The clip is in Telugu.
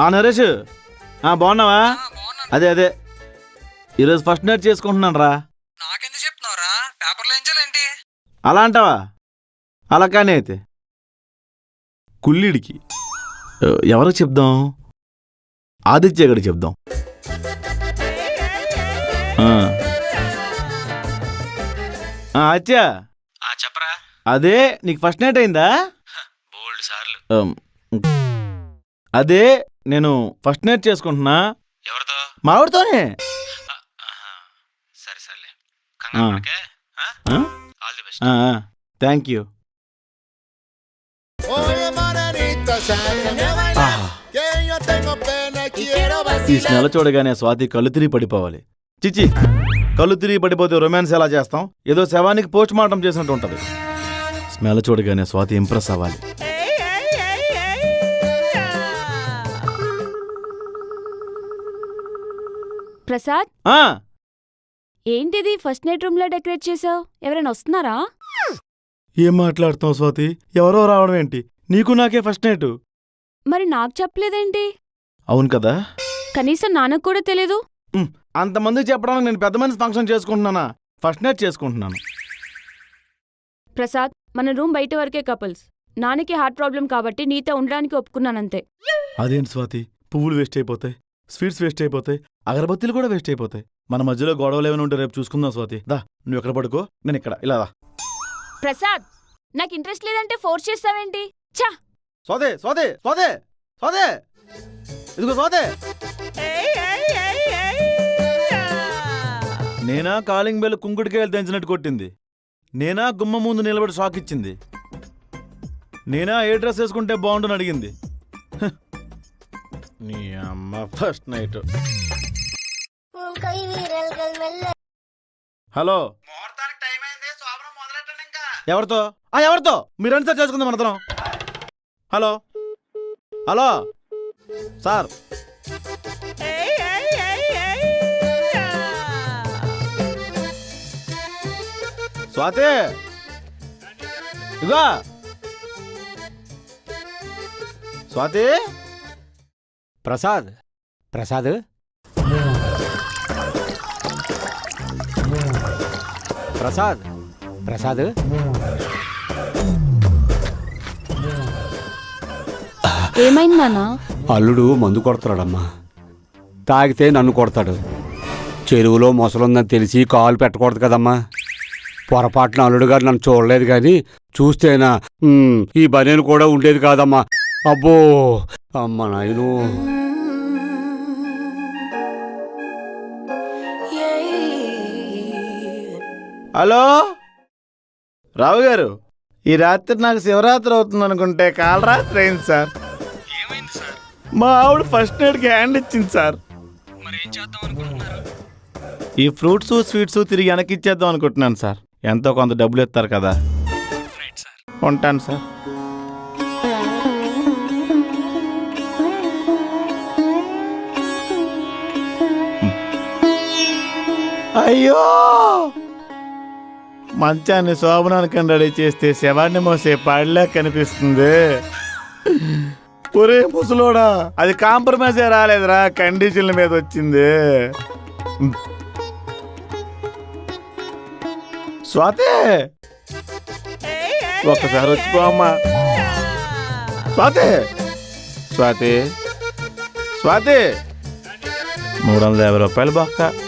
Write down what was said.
ఆ నరేష్. ఆ బాగున్నావా? అదే అదే. ఈరోజు ఫస్ట్ నైట్ చేసుకుంటున్నాను రా. నాకెందుకు చెప్తున్నావురా? పేపర్లో అలా అంటావా? అలా కానీ అయితే. కుల్లిడికి. ఎవరికి చెప్దాం? ఆదిత్య గడికి చెప్దాం. ఆదిత్య. చెప్పరా. అదే నీకు ఫస్ట్ నైట్ అయిందా? బోల్డ్ సార్లు. అదే నేను ఫస్ట్ నైట్ చేసుకుంటున్నా. ఎవరితో? మావిడితోనే. సరే సర్లే. కంగారు. పడకే. ఆ? Thank you Oye, morenita, sácame a bailar, que yo tengo pena y quiero ఈ vacilar. స్మెల్ చూడగానే స్వాతి కళ్ళు తిరిగి పడిపోవాలి. చిచి కళ్ళు తిరిగి పడిపోతే రొమాన్స్ ఎలా చేస్తాం? ఏదో శవానికి పోస్ట్ మార్టం చేసినట్టు ఉంటది. స్మెల్ చూడగానే స్వాతి ఇంప్రెస్ అవ్వాలి. ప్రసాద్? ఆ! ఏంటిది ఫస్ట్ నైట్ రూమ్లో డెకరేట్ చేసావు? ఎవరైనా వస్తున్నారా? ఏం మాట్లాడుతావు స్వాతి? ఎవరో రావడం ఏంటి? నీకు నాకే ఫస్ట్ నైట్. మరి నాకు చెప్పలేదేంటి? అవును కదా? కనీసం నాన్నకు కూడా తెలీదు. అంతమందికి చెప్పడానికి నేను పెద్ద మనిషి ఫంక్షన్ చేసుకుంటున్నానా? ఫస్ట్ నైట్ చేసుకుంటున్నాను. ప్రసాద్ మన రూమ్ బయట వరకే కపుల్స్. నాన్నకి హార్ట్ ప్రాబ్లం కాబట్టి నీతో ఉండడానికి ఒప్పుకున్నానంతే. అదేంటి స్వాతి? పువ్వులు వేస్ట్ అయిపోతాయి. స్వీట్స్ వేస్ట్ అయిపోతాయి. అగరబత్తీలు కూడా వేస్ట్ అయిపోతాయి. మన మధ్యలో గొడవలు ఏమైనా ఉంటే రేపు చూసుకుందాం స్వాతి. దా నువ్వు ఎక్కడ పడుకో? నేను ఇక్కడ. ఇలా రా. ప్రసాద్ నాకు ఇంట్రెస్ట్ లేదంటే ఫోర్స్ చేస్తావేంటి? ఛా! స్వాతి స్వాతి స్వాతి స్వాతి! ఇదిగో స్వాతి! నేనా కాలింగ్ బెల్ కుంకుడికాయలు తెంచినట్టు కొట్టింది? నేనా గుమ్మ ముందు నిలబడి షాక్ ఇచ్చింది? నేనా ఏ డ్రెస్ వేసుకుంటే బాగుండుని అడిగింది. నీ అమ్మ ఫస్ట్ నైట్ హలో. ముహూర్తానికి టైం అయింది శోభనం మొదలెట్టండి ఇంకా. ఎవరితో? ఆ ఎవరితో? మీరు సార్ చేసుకుందాం మనతరం హలో. హలో. సార్. స్వాతి. ఇగో. స్వాతి. ప్రసాద్. ప్రసాద్? ప్రసాద్. ప్రసాద్? ఏమైంది నాన్న? అల్లుడు మందు కొడతాడమ్మా తాగితే నన్ను కొడతాడు. చెరువులో మొసలుందని తెలిసి కాలు పెట్టకూడదు కదమ్మా. పొరపాటున అల్లుడు గారు నన్ను చూడలేదు కానీ చూస్తేనా? ఈ బనేను కూడా ఉండేది కాదమ్మా. అబ్బో అమ్మ నాయను. హలో? రావు గారు ఈ రాత్రి నాకు శివరాత్రి అవుతుంది అనుకుంటే కాలరాత్రి అయింది సార్. ఏమైంది సార్? మా ఆవిడ ఫస్ట్ నైట్కి హ్యాండ్ ఇచ్చింది సార్. మరి ఏం చేద్దాం అనుకుంటున్నారు? ఈ ఫ్రూట్స్ స్వీట్స్ తిరిగి వెనక్కి ఇచ్చేద్దాం అనుకుంటున్నాను సార్. ఎంతో కొంత డబ్బులు ఇస్తారు కదా. ఉంటాను సార్. అయ్యో! మంచాన్ని శోభనానికి రెడీ చేస్తే శవాన్ని మోసే పాడిలా కనిపిస్తుంది. ఒరే ముసలోడా అది కాంప్రమైజే రాలేదురా కండిషన్ల మీద వచ్చింది. స్వాతి! ఒక్కసారి వచ్చిపో అమ్మా. స్వాతి! స్వాతి. స్వాతి! మూడు వందల యాభై రూపాయలు బొక్క.